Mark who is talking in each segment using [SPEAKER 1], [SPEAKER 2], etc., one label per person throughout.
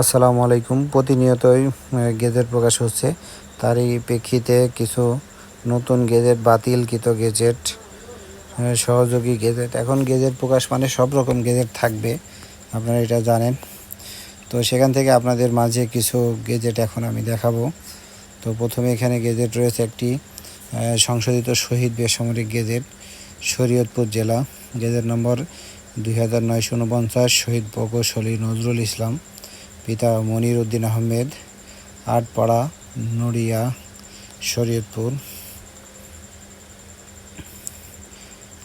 [SPEAKER 1] আসসালামু আলাইকুম। প্রতিনিয়তই গেজেট প্রকাশ হচ্ছে। তারই প্রেক্ষিতে কিছু নতুন গেজেট, বাতিলকৃত গেজেট সহযোগী গেজেট। এখন গেজেট প্রকাশ মানে সব রকম গেজেট থাকবে, আপনারা এটা জানেন। তো সেখান থেকে আপনাদের মাঝে কিছু গেজেট এখন আমি দেখাবো। তো প্রথমে এখানে গেজেট রয়েছে একটি সংশোধিত শহীদ বেসামরিক গেজেট, শরীয়তপুর জেলা। গেজেট নম্বর দুই হাজার নয়শো উনপঞ্চাশ, শহীদ প্রকৌশলী নজরুল ইসলাম। পিতা মনির উদ্দিন আহমেদ, আটপাড়া, নড়িয়া, শরীয়তপুর।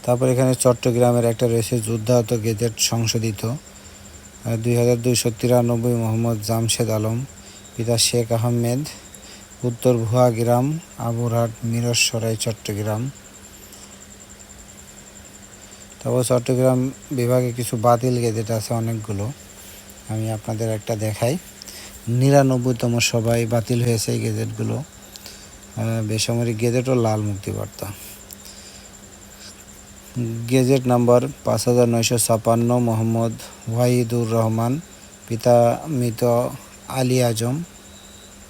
[SPEAKER 1] তারপর এখানে চট্টগ্রামের একটা রয়েছে যুদ্ধাহত গেজেট সংশোধিত। দুই হাজার দুইশো তিরানব্বই মোহাম্মদ জামশেদ আলম, পিতা শেখ আহমেদ, উত্তর ভুয়া গ্রাম, আবুরহাট, মিরসরাই, চট্টগ্রাম। তারপর চট্টগ্রাম বিভাগে কিছু বাতিল গেজেট আছে অনেকগুলো। আমি আপনাদের একটা দেখাই। নিরানব্বইতম সবাই বাতিল হয়েছে এই গেজেটগুলো। বেসামরিক গেজেট ও লাল মুক্তিবার্তা। গেজেট নাম্বার পাঁচ হাজার নয়শো ছাপান্ন, মোহাম্মদ ওয়াহিদুর রহমান, পিতা মৃত আলী আজম।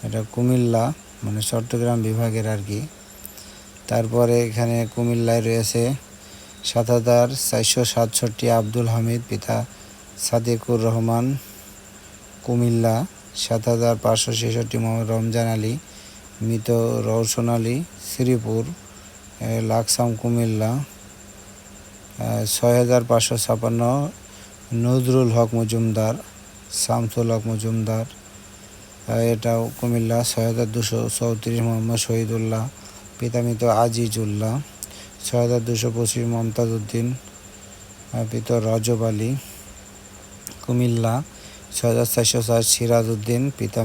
[SPEAKER 1] এটা কুমিল্লা মানে চট্টগ্রাম বিভাগের আর কি। তারপরে এখানে কুমিল্লায় রয়েছে সাত হাজার চারশো সাতষট্টি আব্দুল হামিদ, পিতা সাদেকুর রহমান, কুমিল্লা সাত হাজার পাঁচশো ছেষট্টি মোহাম্মদ রমজান আলী, মৃত রওশন আলী, শ্রীপুর লাকসাম, কুমিল্লা ছয় হাজার পাঁচশো ছাপান্ন নজরুল হক মজুমদার, শামসুল হক মজুমদার এটাও কুমিল্লা ছয় হাজার দুশো চৌত্রিশ মোহাম্মদ শহীদুল্লাহ পিতা মৃত আজিজুল্লাহ ছয় হাজার দুশো পঁচিশ মমতাজ উদ্দিন পিতা রজব আলী কুমিল্লা, ছয় হাজার চারশো ষাট সিরাজ উদ্দিন পিতা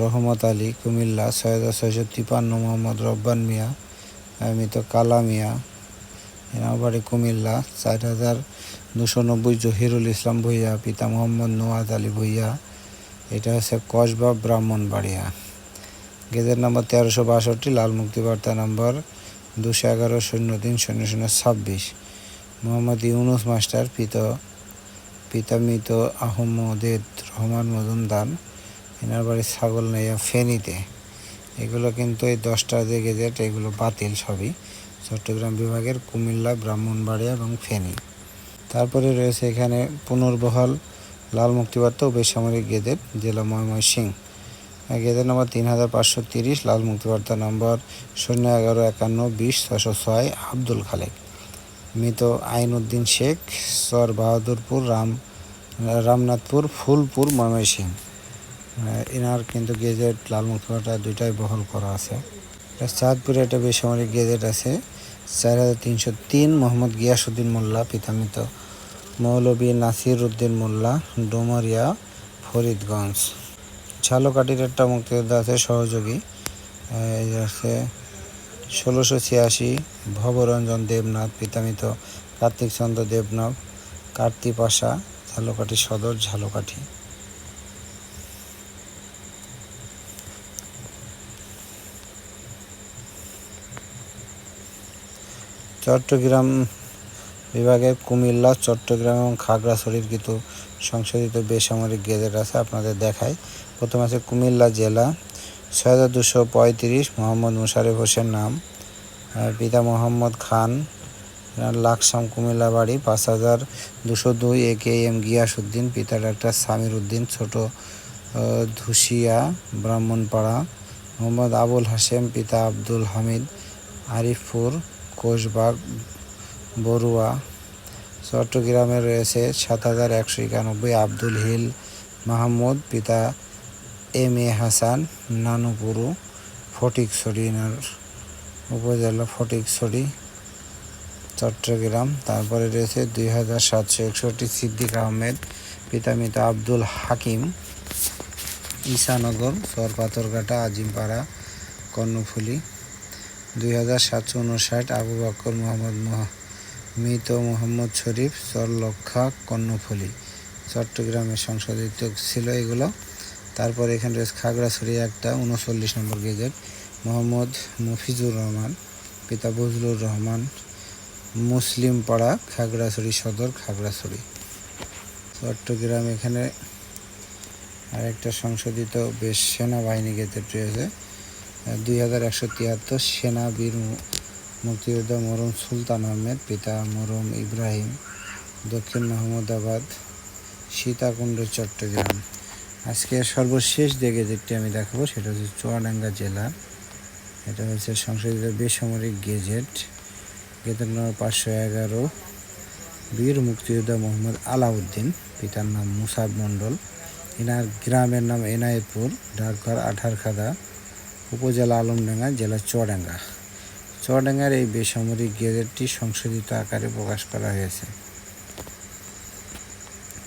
[SPEAKER 1] রহমত আলী, কুমিল্লা, ছয় হাজার ছয়শো তিপান্ন মোহাম্মদ রব্বান মিয়া মৃত কালা মিয়া এনার বাড়ি কুমিল্লা, চার হাজার দুশো নব্বই জহিরুল ইসলাম ভুইয়া, পিতা মোহাম্মদ নোয়াজ আলী ভুইয়া, এটা হচ্ছে কসবা ব্রাহ্মণবাড়িয়া। গেজের নাম্বার তেরোশো বাষট্টি, লাল মুক্তিবার্তা নম্বর দুশো এগারো, শূন্য তিন, শূন্য শূন্য ছাব্বিশ। মোহাম্মদ ইউনুস মাস্টার, পিত পিতা মৃত আহমদের রহমান মজুমদার, এনার বাড়ি ছাগল নাইয়া ফেনীতে। এগুলো কিন্তু এই দশটা যে গেজেট, এগুলো বাতিল সবই। চট্টগ্রাম বিভাগের কুমিল্লা, ব্রাহ্মণবাড়িয়া এবং ফেনী। তারপরে রয়েছে এখানে পুনর্বহাল, লাল মুক্তিবার্তা ও বেসামরিক গেজেট, জেলা ময়মনসিংহ। গেজেট নম্বর তিন হাজার পাঁচশো তিরিশ, লাল মুক্তিবার্তা নম্বর শূন্য এগারো একান্ন, বিশ ছশো ছয়, আব্দুল খালেক। মৃত আইনউদ্দিন শেখ সর বাহাদুরপুর রাম রামনাথপুর ফুলপুর ময়মনসিংহ। আহ, এনার কিন্তু গেজেট লাল মুক্তিবার্তা দুইটাই বহল করা আছে। চাঁদপুরে একটা বেসামরিক গেজেট আছে চার হাজার তিনশো তিন মোহাম্মদ গিয়াসুদ্দিন মোল্লা পিতামিত মৌলবী নাসির উদ্দিন মোল্লা ডোমরিয়া ফরিদগঞ্জ। ঝালকাঠির একটা মুক্তিযোদ্ধা আছে সহযোগী। আছে ষোলোশো ছিয়াশি ভবরঞ্জন দেবনাথ, পিতামিত কার্তিক চন্দ্র দেবনাথ কার্তি পাশা, ঝালকাঠি সদর, ঝালকাঠি। চট্টগ্রাম বিভাগের কুমিল্লা, চট্টগ্রাম এবং খাগড়াছড়ির কিছু সংশোধিত বেসামরিক গেজেট আছে, আপনাদের দেখায় প্রথম আছে কুমিল্লা জেলা ছয় হাজার দুশো পঁয়ত্রিশ মোহাম্মদ মুশারেফ হোসেন নাম। পিতা মোহাম্মদ খান লাকসাম কুমিল্লা বাড়ি পাঁচ হাজার দুশো দুই এ কে এম গিয়াসউদ্দিন, পিতা ডাক্তার সামির উদ্দিন ছোট ধুসিয়া, ব্রাহ্মণপাড়া। মোহাম্মদ আবুল হাশেম, পিতা আব্দুল হামিদ, আরিফপুর, কোষবাগ, বড়ুয়া। চট্টগ্রামে রয়েছে সাত হাজার একশো একানব্বই আব্দুল হিল মাহমুদ, পিতা এম এ হাসান নানুপুরু ফটিকছড়ি উপজেলা ফটিকছড়ি চট্টগ্রাম। তারপরে রয়েছে দুই হাজার সাতশো একষট্টি সিদ্দিক আহমেদ পিতামিতা আব্দুল হাকিম, ঈশানগর চর পাথরঘাটা আজিমপাড়া, কর্ণফুলি। দুই হাজার সাতশো উনষাট আবু বকর মোহাম্মদ মোহা- মৃত মোহাম্মদ শরীফ চরলক্ষা কর্ণফুলি। চট্টগ্রামের সংশোধিত ছিল এগুলো। তারপর এখানে রয়েছে খাগড়াছড়ি একটা উনচল্লিশ নম্বর গেজেট। মোহাম্মদ মফিজুর রহমান, পিতা বজলুর রহমান, মুসলিম পাড়া, খাগড়াছড়ি সদর, খাগড়াছড়ি। চট্টগ্রাম এখানে আর একটা সংশোধিত বেশ সেনাবাহিনী গেজেট রয়েছে। দুই হাজার একশো তিয়াত্তর সেনা বীর মুক্তিযোদ্ধা মরম সুলতান আহমেদ, পিতা মরম ইব্রাহিম, দক্ষিণ মাহমুদাবাদ, সীতাকুণ্ড, চট্টগ্রাম। আজকে সর্বশেষ যে গেজেটটি আমি দেখাবো, সেটা হচ্ছে চুয়াডাঙ্গা জেলা। এটা হচ্ছে সংশোধিত বেসামরিক গেজেট। গেজেট নম্বর পাঁচশো এগারো। বীর মুক্তিযোদ্ধা মোহাম্মদ আলাউদ্দিন, পিতার নাম মুসাব মণ্ডল। এনার গ্রামের নাম এনায়েতপুর ডাকঘর আঠারখাদা, উপজেলা আলমডাঙ্গা, জেলা চুয়াডাঙ্গা। চুয়াডাঙ্গার এই বেসামরিক গেজেটটি সংশোধিত আকারে প্রকাশ করা হয়েছে।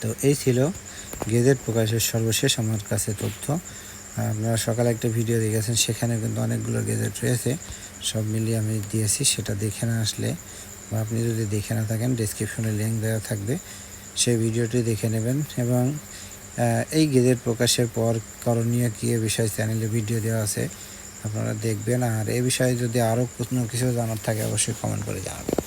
[SPEAKER 1] তো এই ছিল গেজেট প্রকাশের সর্বশেষ আমার কাছে তথ্য। আপনারা সকালে একটা ভিডিও দেখেছেন, সেখানে কিন্তু অনেকগুলো গেজেট রয়েছে। সব মিলিয়ে আমি দিয়েছি, সেটা দেখে না আসলে বা আপনি যদি দেখে না থাকেন ডিসক্রিপশনে লিঙ্ক দেওয়া থাকবে। সেই ভিডিওটি দেখে নেবেন এবং এই গেজেট প্রকাশের পর করণীয় কী এ বিষয়ে চ্যানেলে ভিডিও দেওয়া আছে, আপনারা দেখবেন। আর এ বিষয়ে যদি আরও কোনো কিছু জানার থাকে, অবশ্যই কমেন্ট করে জানাবেন।